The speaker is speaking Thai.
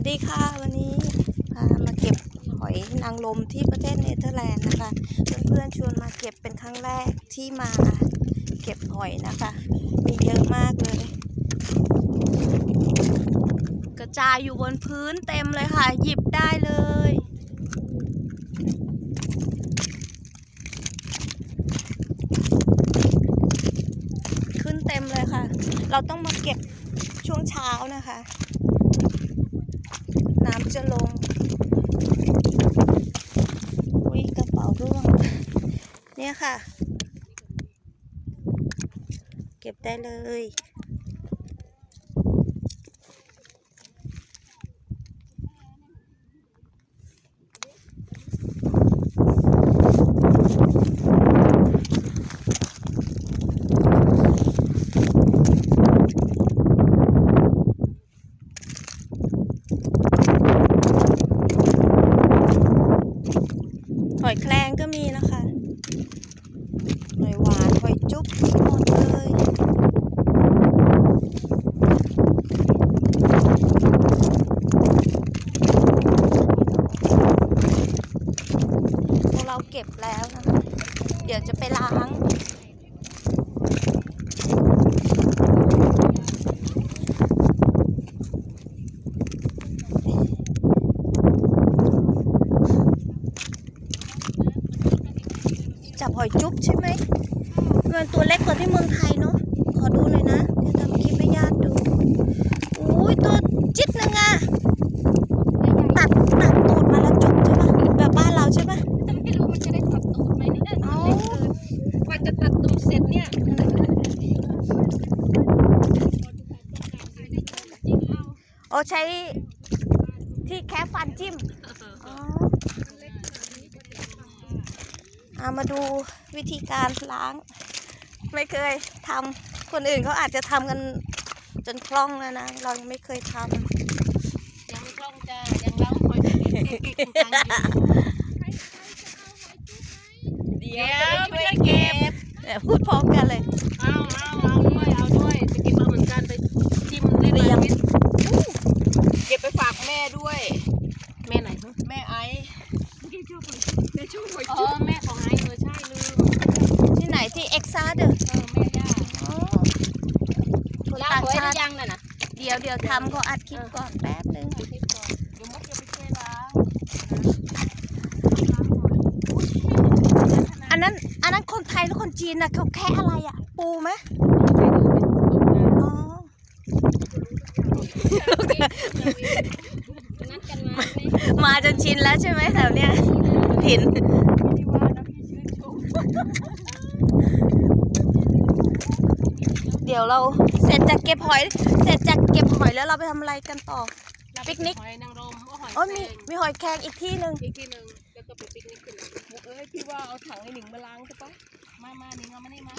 วัสดีค่ะวันนี้พามาเก็บหอยนางรมที่ประเทศเนเธอร์แลนด์นะคะ เพื่อนๆชวนมาเก็บเป็นครั้งแรกที่มาเก็บหอยนะคะ มีเยอะมากเลย กระจายอยู่บนพื้นเต็มเลยค่ะ หยิบได้เลยขึ้นเต็มเลยค่ะ เราต้องมาเก็บช่วงเช้านะคะ น้ำจะลงอุ้ยกระเป๋าร่วง เนี่ยค่ะ เก็บได้เลย อยแคลงก็มีนะคะหอยหวานหอยจุ๊บหมดเลยพวกเราเก็บแล้วนะคะ เดี๋ยวจะไปล้าง จับหอยจุ๊บใช่ไหมมันตัวเล็กกว่าที่เมืองไทยเนาะขอดูหน่อยนะจะทำคลิปให้ญาติดูอุ้ยตัวจิ๊ดนึงอะตัดตัดตูดมาแล้วจุ๊บใช่ปะแบบบ้านเราใช่ปะแต่ไม่รู้มันจะได้ตัดตูดไหมเนี่ยเอ้ากว่าจะตัดตูดเสร็จเนี่ยโอ้ใช้ที่แคะฟันจิ้มอ๋อ เอามาดูวิธีการล้าง ไม่เคยทำคนอื่นเขาอาจจะทำกันจนคล่องแล้วนะ เรายังไม่เคยทยังไม่คล่องจ้ายังเล่าคอยเก่งๆจังอยู่เดี๋ยวไม่ได้เก็บำเนี่ยพูดพร้อมกันเลย เอาเอาเอาด้วยเอาด้วยจะเก็บมาเหมือนกันไปจิ้มได้ เรี เลย ยง เก็บไปฝากแม่ด้วย แม่ไหนฮะ แม่ไอซ์แม่ช่วยหอย อ๋อ จุ๊บ แม่ของไอ้เออใช่ลืม ที่ไหนที่เอ็กซ่าเด้อ เออแม่ย่า อ๋อคน ล้าง ต่าง ไว้ห ชา รื ติ อยังน่ะนะ เดี๋ยวเดี๋ยวทำก็อัดคลิปก่อนแป๊บนึงเดี๋ยวมดจะไปช่วยล้างอันนั้นอันนั้นคนไทยหรือคนจีนนะเขาแค่อะไรอะ ปูไหมอ๋อนัดกันมาไหมมาจนชินแล้วใช่ไหมแถวเนี้ยถิ่น ไม่ได้ว่านะพี่ชื่นชม เดี๋ยวเราเสร็จจากเก็บหอย เสร็จจากเก็บหอยแล้วเราไปทำอะไรกันต่อ ปิกนิก หอยนางรมก็หอยอ๋อมีแครงมีหอยแครงอีกที่หนึ่งอีกที่หนึ่งแล้วก็ไปปิกนิกกันเลยมุกเอ้ยที่ว่าเอาถังไอ้หนิงมาล้างใช่ปะมามานี่เอามานี่มา